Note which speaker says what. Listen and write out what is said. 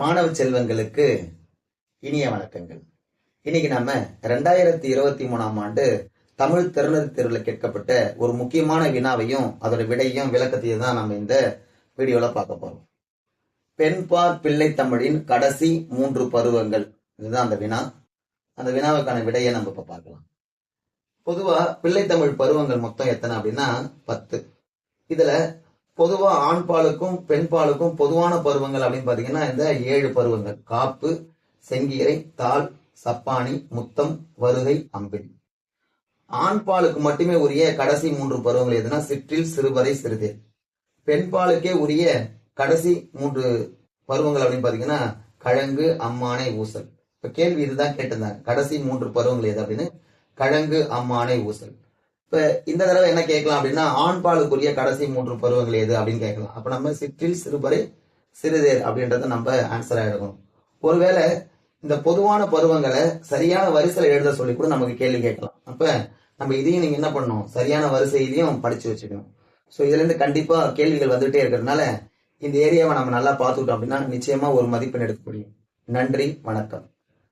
Speaker 1: மாணவ செல்வங்களுக்கு இனிய வணக்கங்கள். இன்னைக்கு நம்ம ரெண்டாயிரத்தி இருபத்தி மூணாம் ஆண்டு தமிழ் திறனறி தேர்வில் கேட்கப்பட்ட ஒரு முக்கியமான வினாவையும் அதோட விடையும் விளக்கத்தையும் தான் நம்ம இந்த வீடியோல பார்க்க போறோம். பெண்பார் பிள்ளை தமிழின் கடைசி மூன்று பருவங்கள். இதுதான் அந்த வினா. அந்த வினாவுக்கான விடையை நம்ம இப்ப பார்க்கலாம். பொதுவா பிள்ளைத்தமிழ் பருவங்கள் மொத்தம் எத்தனை அப்படின்னா பத்து. இதுல பொதுவா ஆண் பாலுக்கும் பெண் பாலுக்கும் பொதுவான பருவங்கள் அப்படின்னு பாத்தீங்கன்னா இந்த ஏழு பருவங்கள். காப்பு செங்கீரை தாள் சப்பானி முத்தம் வருகை அம்பில் ஆண் பாலுக்கு மட்டுமே உரிய கடைசி மூன்று பருவங்கள் எதுனா சிற்றில் சிறுவரை சிறுதேர். பெண் பாலுக்கே உரிய கடைசி மூன்று பருவங்கள் அப்படின்னு பாத்தீங்கன்னா கழங்கு அம்மானை ஊசல். இப்ப கேள்வி இதுதான் கேட்டிருந்தாங்க. கடைசி மூன்று பருவங்கள் எது அப்படின்னு? கழங்கு அம்மானை ஊசல். இப்ப இந்த தடவை என்ன கேட்கலாம் அப்படின்னா ஆண்பாலுக்குரிய கடைசி மூன்று பருவங்கள் எது அப்படின்னு கேட்கலாம். அப்ப நம்ம சிற்றில் சிறுபறை சிறுதேர் அப்படின்றத நம்ம ஆன்சரா எடுக்கணும் ஒருவேளை இந்த பொதுவான பருவங்களை சரியான வரிசையில எழுத சொல்லி கூட நமக்கு கேள்வி கேட்கலாம். அப்ப நம்ம இதையும் நீங்க என்ன பண்ணணும்? சரியான வரிசையிலையும் படிச்சு வச்சுக்கணும். ஸோ இதுல இருந்து கண்டிப்பா கேள்விகள் வந்துட்டே இருக்கிறதுனால இந்த ஏரியாவை நம்ம நல்லா பார்த்துக்கிட்டோம் அப்படின்னா நிச்சயமா ஒரு மதிப்பெண் எடுக்க முடியும் நன்றி வணக்கம்.